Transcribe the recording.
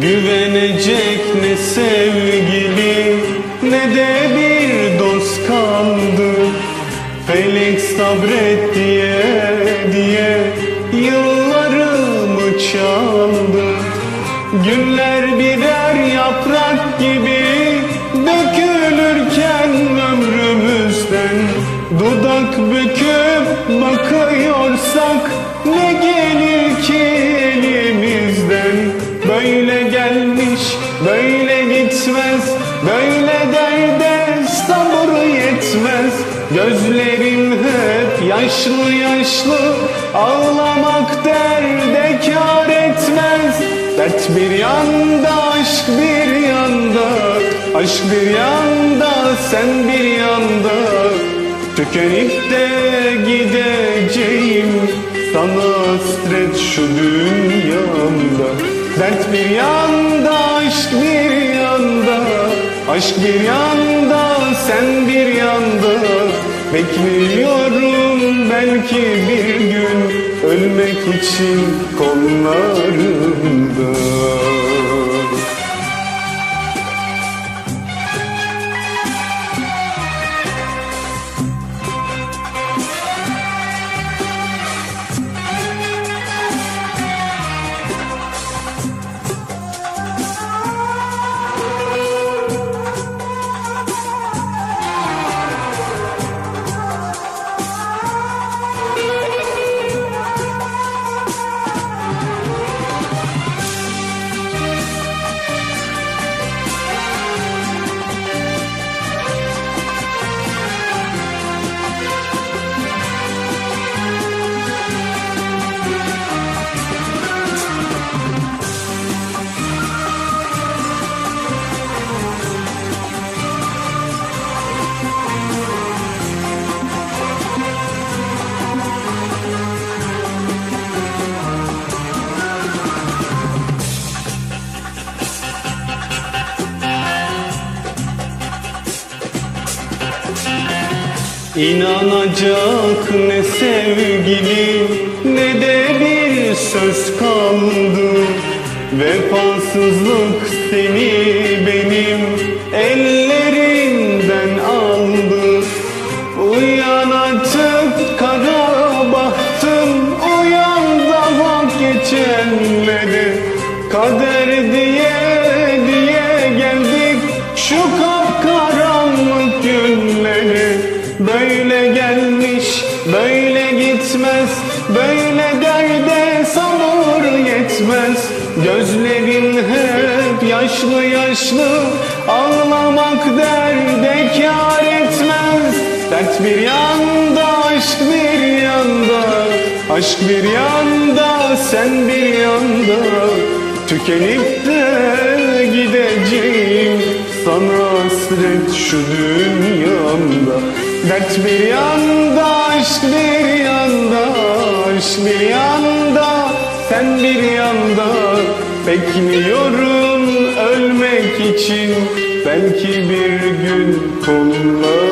Güvenecek ne sevgili ne de bir dost kaldı. Felek sabret diye diye yıllarımı çaldı? Günler birer yaprak gibi dökülürken ömrümüzden. Dudak büküp bakıyorsak ne gelir Böyle derde sabır yetmez. Gözlerim hep yaşlı yaşlı. Ağlamak derde kar etmez. Dert bir yanda aşk bir yanda. Aşk bir yanda sen bir yanda. Tükenip de gideceğim. Sana hasret şu dünyamda. Dert bir yanda Aşk bir yanda sen bir yanda. Bekliyorum belki bir gün. Ölmek için kollarında İnanacak ne sevgili ne de bir söz kaldı. Vefasızlık seni benim ellerimden aldı. Uyan kara bahtım uyan da vazgeçenleri Kader diye diye geldik. Şu kapkaranlık Böyle gelmiş böyle gitmez. Böyle derde sabır yetmez. Gözlerin hep yaşlı yaşlı. Ağlamak derde kar etmez. Dert bir yanda aşk bir yanda. Aşk bir yanda sen bir yanda. Tükenip de gideceğim. Sana hasret şu dünyamda Dert bir yanda aşk bir yanda Aşk bir yanda. Sen bir yanda Bekliyorum ölmek için. Belki bir gün kollar